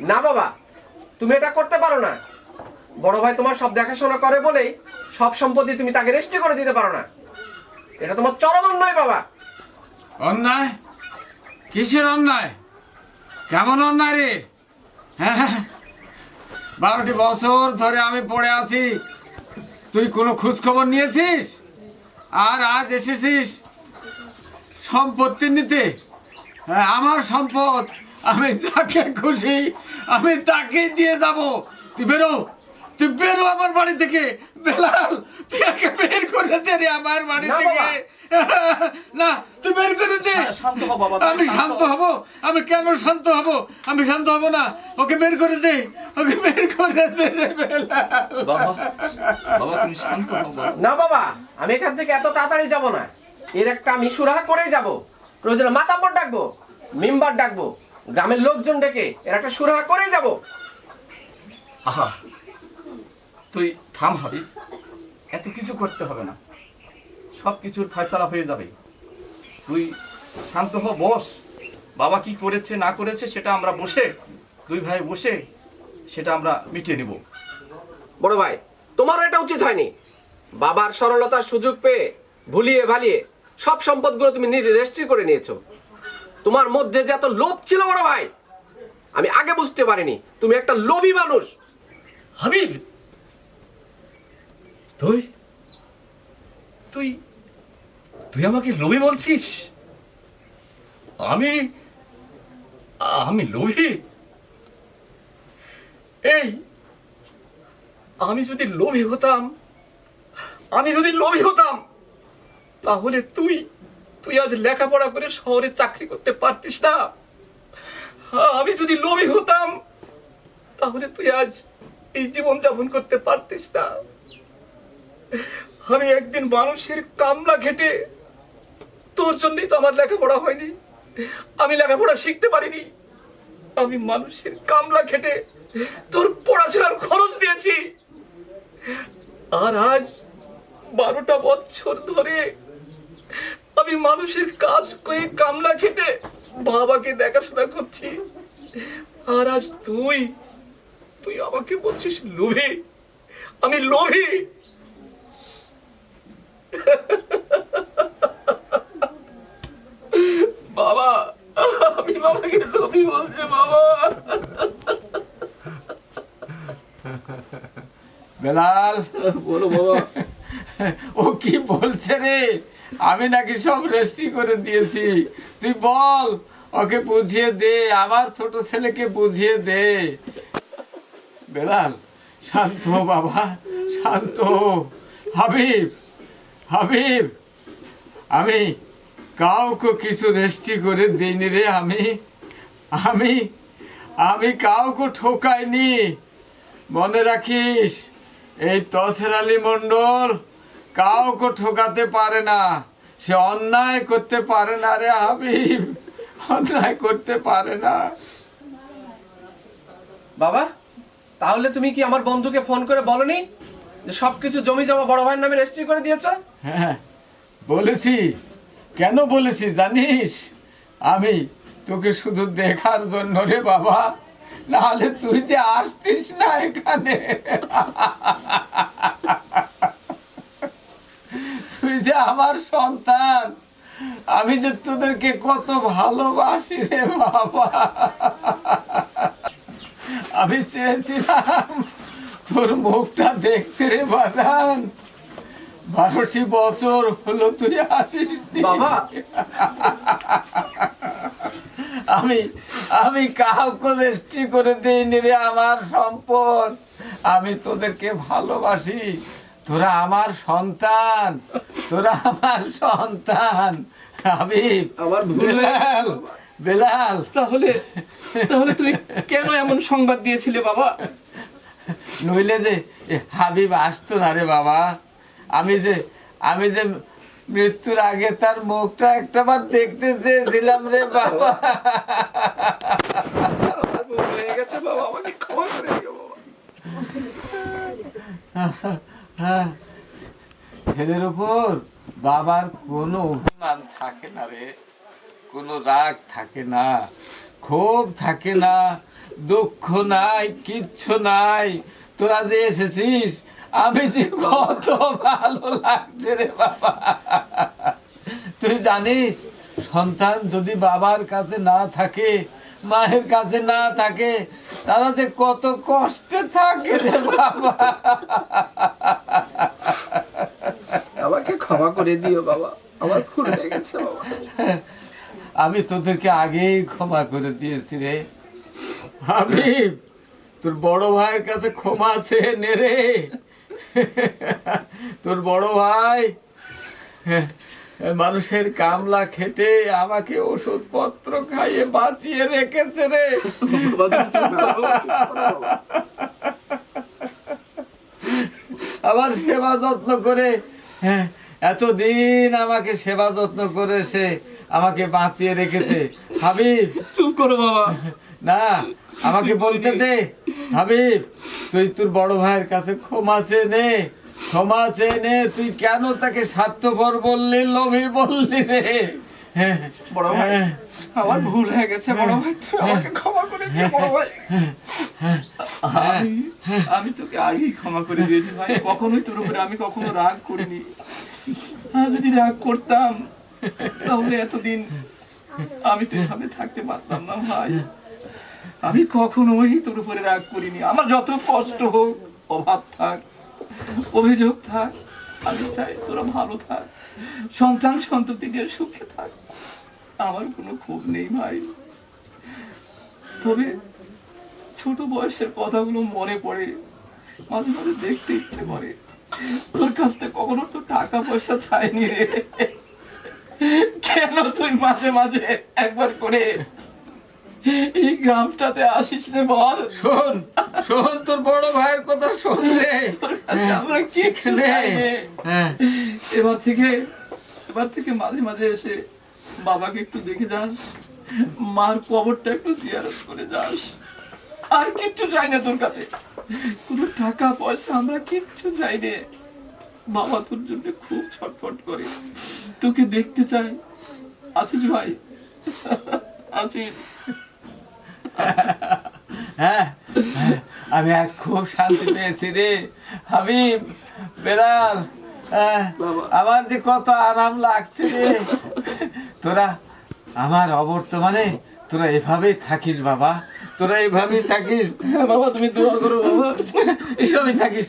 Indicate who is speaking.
Speaker 1: না বাবা তুমি এটা করতে পারো না। বড় ভাই তোমার সব দেখাশোনা করে বলেই সব সম্পত্তি তুমি তাকে রেজিস্ট্রি করে দিতে পারো না। এটা তোমার চরম অন্যায় বাবা।
Speaker 2: অন্যায়? কিসের অন্যায়? কেমন অন্যায় রে? হ্যাঁ বারোটি বছর ধরে আমি পড়ে আছি। তুই কোনো খোঁজ খবর নিয়েছিস? আর আজ এসেছিস সম্পত্তি নিতে? হ্যাঁ, আমার সম্পদ। আমি যাকে খুশি আমি তাকেই দিয়ে যাব। তুই বেরো তুই বেরো আমার বাড়ি থেকে। বেলাল তুই একে বের করে দে রে আমার বাড়ি থেকে। না তুই বের করে দে।
Speaker 3: শান্ত হ বাবা,
Speaker 2: আমি
Speaker 3: শান্ত।
Speaker 2: হব আমি কেন শান্ত হব? আমি শান্ত হব না ওকে বের করে দে ওকে বের করে দে রে বেলাল।
Speaker 3: বাবা বাবা তুমি শান্ত হও
Speaker 1: না বাবা আমি এখান থেকে এত তাড়াতাড়ি যাব না। এর একটা আমি সুরাহা করেই যাব। প্রয়োজনে মাতাপর ডাকবো মেম্বার ডাকবো। গ্রামের লোকজন ডেকে এর একটা সুরাহা করে যাব।
Speaker 3: আহা তুই থাম হাবি এত কিছু করতে হবে না। সব কিছুর ফয়সালা হয়ে যাবে। তুই শান্ত হ বস। বাবা কি করেছে না করেছে সেটা আমরা বসে দুই ভাই বসে সেটা আমরা মিটিয়ে নেব।
Speaker 1: বড় ভাই তোমারও এটা উচিত হয়নি। বাবার সরলতার সুযোগ পেয়ে ভুলিয়ে ভালিয়ে সব সম্পদগুলো তুমি নিজে রেজিস্ট্রি করে নিয়েছো। তোমার মধ্যে যে এত লোভ ছিল বড় ভাই, আমি আগে বুঝতে পারিনি। তুমি একটা লোভী মানুষ।
Speaker 3: হাবিব! তুই? তুই তুই আমাকে লোভী বলছিস? আমি আমি লোভী? এই, আমি যদি লোভী হতাম, আমি যদি লোভী হতাম, তাহলে তুই তুই আজ লেখাপড়া করে শহরে চাকরি করতে পারতিস না। আমি যদি লোভী হতাম, তাহলে তুই আজ এই জীবন যাপন করতে পারতিস না। আমি একদিন মানুষের কামলা খেটে তোর জন্যই তো আমার লেখাপড়া হয়নি। আমি লেখাপড়া শিখতে পারিনি। আমি মানুষের কামলা খেটে তোর পড়াশোনার খরচ দিয়েছি। আর আজ বারোটা বছর ধরে আমি মানুষের কাজ করে কামলা খেটে বাবাকে দেখাশোনা করছি। আর আজ তুই তুই আমাকে বলছিস লোভী। আমি লোভী। বাবা আমি বাবাকে লোভী বলছে বাবা।
Speaker 2: বেলাল।
Speaker 3: বলো বাবা।
Speaker 2: ও কি বলছে রে? আমি নাকি সব রেস্টি করে দিয়েছি। তুই বল, ওকে বুঝিয়ে দে, আমার ছোট ছেলেকে বুঝিয়ে দে। বেলাল, শান্ত বাবা, শান্ত হাবিব হাবিব, আমি কাউকে কিছু রেস্টি করে দিইনি রে আমি। আমি আমি কাউকে ঠোকাইনি। মনে রাখিস, এই তসের আলী মণ্ডল কাউকে ঠোকাতে পারে না। সে অন্যায় করতে পারে না রে হাবিব। অন্যায় করতে পারে না।
Speaker 1: বাবা তাহলে তুমি কি আমার বন্ধুকে ফোন করে বলনি যে সবকিছু জমি জমা বড় ভাইয়ের নামে রেজিস্ট্রি করে দিয়েছ?
Speaker 2: হ্যাঁ বলেছি। কেন বলেছি জানিস? আমি তোকে শুধু দেখার জন্য রে বাবা। নাহলে তুই যে আসতিস না এখানে। যে আমার সন্তান আমি যে তোদেরকে কত ভালোবাসি রে বাবা। আমি চেয়েছিলাম তোর মুখটা দেখতে রে বাজান। বারোটি বছর হলো তুই আসিস আমি আমি কাউকে রেস্ট্রি করে দিইনি রে আমার সম্পদ। আমি তোদেরকে ভালোবাসি। তোরা আমার সন্তান তোরা আমার সন্তান হাবিব।
Speaker 1: আমার
Speaker 2: বেলাল বেলাল।
Speaker 3: তাহলে তাহলে তুমি কেন এমন সংবাদ দিয়েছিলে বাবা?
Speaker 2: নইলে যে এ হাবিব আসতো না রে বাবা। আমি যে আমি যে মৃত্যুর আগে তার মুখটা একটাবার দেখতে চেয়েছিলাম রে বাবা।
Speaker 1: হয়ে গেছে বাবা আমাকে ক্ষমা করে দিও বাবা।
Speaker 2: হ্যাঁ, ছেলের উপর বাবার কোনো অভিমান থাকে না রে। কোনো রাগ থাকে না ক্ষোভ থাকে না দুঃখ নাই কিচ্ছু নাই। তোরা যে এসেছিস আমি যে কত ভালো লাগছে রে বাবা। তুই জানিস সন্তান যদি বাবার কাছে না থাকে মায়ের কাছে না থাকে তারা যে কত কষ্টে থাকে রে বাবা।
Speaker 1: ক্ষমা করে দিও বাবা। আমার হয়ে গেছে বাবা।
Speaker 2: আমি তোদেরকে আগেই ক্ষমা করে দিয়েছি রে। আমি তোর বড় ভাইয়ের কাছে ক্ষমা আছে নে রে। তোর বড় ভাই মানুষের কামলা খেটে আমাকে ওষুধপত্র খাইয়ে বাঁচিয়ে রেখেছে রে। আমার সেবা যত্ন করে হ্যাঁ এতদিন আমাকে সেবা যত্ন করে সে আমাকে বাঁচিয়ে রেখেছে। হাবিব!
Speaker 3: চুপ করো বাবা।
Speaker 2: না আমাকে বলতে দে। হাবিব তুই তোর বড় ভাইয়ের কাছে ক্ষমা চেয়ে নে। ক্ষমা চেয়ে নে তুই কেন তাকে স্বার্থপর বললি লোভী বললি রে?
Speaker 3: বড় ভাই
Speaker 2: হ্যাঁ,
Speaker 3: আমার ভুল হয়ে গেছে বড় ভাই তুই আমাকে ক্ষমা করে দিও বড় ভাই। আমি আমি তোকে আগেই ক্ষমা করে দিয়েছি ভাই কখনোই তোর উপরে আমি কখনো রাগ করিনি। যদি রাগ করতাম তাহলে এতদিন আমি তো এভাবে থাকতে পারতাম না ভাই। আমি কখনোই তোর উপরে রাগ করিনি। আমার যত কষ্ট হোক অভাব থাক অভিযোগ থাক আমি চাই তোরা ভালো থাক। সন্তান সন্ততি দিয়ে সুখে থাক। আমার কোনো ক্ষোভ নেই ভাই। তবে ছোট বয়সের কথাগুলো মনে পড়ে, মাঝে মাঝে দেখতে ইচ্ছে করে। তোর কাছ থেকে কখনো তো টাকা পয়সা চাইনি রে। কেন তুই মাঝে মাঝে একবার করে এই গ্রামটাতে আসিস রে বল।
Speaker 2: শোন শোন তোর বড় ভাইয়ের কথা শোন রে।
Speaker 3: আমরা কি
Speaker 2: সেখানে। হ্যাঁ।
Speaker 3: এবার থেকে এবার থেকে মাঝে মাঝে এসে বাবাকে একটু দেখে যাস মার কবরটা একটু জিয়ারত করে যাস। আর কিচ্ছু চাই না তোর কাছে। কোনো টাকা পয়সা আমরা কিচ্ছু চাই নে। বাবা তোর জন্য খুব ছটফট করে। তোকে দেখতে চাই। আছিস ভাই? আছিস
Speaker 2: হ্যাঁ আমি আজ খুব শান্তি পেয়েছি রে। হাবিব বেলাল হ্যাঁ, আমার যে কত আরাম লাগছে রে। তোরা আমার অবর্তমানে তোরা এভাবেই থাকিস বাবা। তোরা এভাবেই থাকিস।
Speaker 3: বাবা তুমি দোয়া করো বাবা।
Speaker 2: এভাবেই থাকিস।